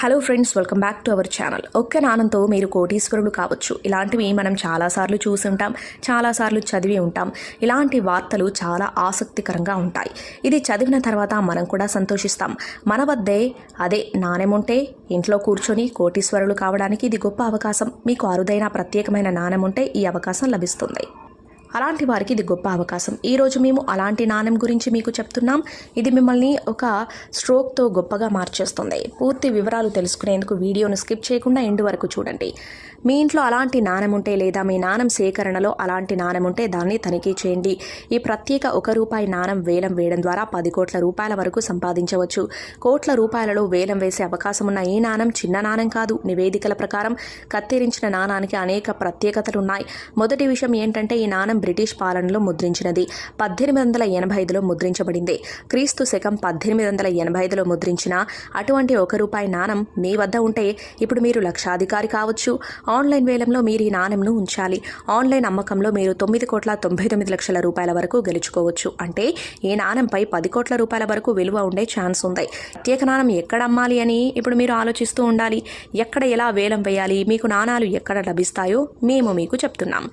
Hello friends welcome back to our channel ఒక్క నానంతో మీరు కోటీశ్వరులు కావచ్చు. ఇలాంటివి మనం చాలాసార్లు చూసి ఉంటాం చాలాసార్లు చదివి ఉంటాం. ఇలాంటి వార్తలు చాలా ఆసక్తికరంగా ఉంటాయి. ఇది చదివిన తర్వాత మనం కూడా సంతోషిస్తాం. మన వద్దే అదే నాణెం ఉంటే ఇంట్లో కూర్చొని కోటీశ్వరులు కావడానికి ఇది గొప్ప అవకాశం. మీకు అరుదైన ప్రత్యేకమైన నాణెం ఉంటే ఈ అవకాశం లభిస్తుంది. అలాంటి వారికి ఇది గొప్ప అవకాశం. ఈరోజు మేము అలాంటి నాణెం గురించి మీకు చెప్తున్నాం. ఇది మిమ్మల్ని ఒక స్ట్రోక్తో గొప్పగా మార్చేస్తుంది. పూర్తి వివరాలు తెలుసుకునేందుకు వీడియోను స్కిప్ చేయకుండా ఎండు వరకు చూడండి. మీ ఇంట్లో అలాంటి నాణెం ఉంటే లేదా మీ నాణం సేకరణలో అలాంటి నాణెం ఉంటే దాన్ని తనిఖీ చేయండి. ఈ ప్రత్యేక ఒక రూపాయి నాణెం వేలం వేయడం ద్వారా పది కోట్ల రూపాయల వరకు సంపాదించవచ్చు. కోట్ల రూపాయలలో వేలం వేసే అవకాశం ఉన్న ఈ నాణం చిన్న నాణం కాదు. నివేదికల ప్రకారం కత్తిరించిన నాణానికి అనేక ప్రత్యేకతలున్నాయి. మొదటి విషయం ఏంటంటే ఈ నాణెం బ్రిటిష్ పాలనలో ముద్రించినది. పద్దెనిమిది వందల ఎనభై ఐదులో ముద్రించబడింది. క్రీస్తు శకం పద్దెనిమిది వందల ఎనభై ఐదులో ముద్రించిన అటువంటి ఒక రూపాయి నాణం మీ వద్ద ఉంటే ఇప్పుడు మీరు లక్షాధికారి కావచ్చు. ఆన్లైన్ వేలంలో మీరు ఈ నాణెంను ఉంచాలి. ఆన్లైన్ అమ్మకంలో మీరు తొమ్మిది కోట్ల తొంభై తొమ్మిది లక్షల రూపాయల వరకు గెలుచుకోవచ్చు. అంటే ఈ నాణెంపై పది కోట్ల రూపాయల వరకు విలువ ఉండే ఛాన్స్ ఉంది. ప్రత్యేక నాణం ఎక్కడ అమ్మాలి అని ఇప్పుడు మీరు ఆలోచిస్తూ ఉండాలి. ఎక్కడ ఎలా వేలం వేయాలి? మీకు నాణాలు ఎక్కడ లభిస్తాయో మేము మీకు చెప్తున్నాం.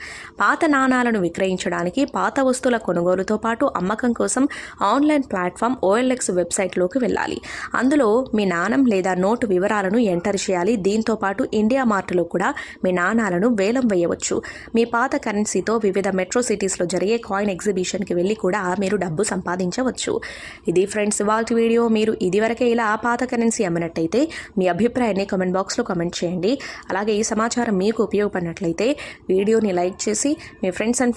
పాత నాణాలను విక్రయించడానికి పాత వస్తువుల కొనుగోలుతో పాటు అమ్మకం కోసం ఆన్లైన్ ప్లాట్ఫామ్ ఓఎల్ఎక్స్ వెబ్సైట్లోకి వెళ్ళాలి. అందులో మీ నాణం లేదా నోటు వివరాలను ఎంటర్ చేయాలి. దీంతో పాటు ఇండియా మార్ట్లో కూడా మీ నాణాలను వేలం వేయవచ్చు. మీ పాత కరెన్సీతో వివిధ మెట్రో సిటీస్లో జరిగే కాయిన్ ఎగ్జిబిషన్కి వెళ్ళి కూడా మీరు డబ్బు సంపాదించవచ్చు. ఇది ఫ్రెండ్స్ ఇవాళ వీడియో. మీరు ఇదివరకే ఇలా పాత కరెన్సీ అమ్మినట్టయితే మీ అభిప్రాయాన్ని కామెంట్ బాక్స్లో కామెంట్ చేయండి. అలాగే ఈ సమాచారం మీకు ఉపయోగపడినట్లయితే వీడియోని లైక్ చేసి మీ ఫ్రెండ్స్ అండ్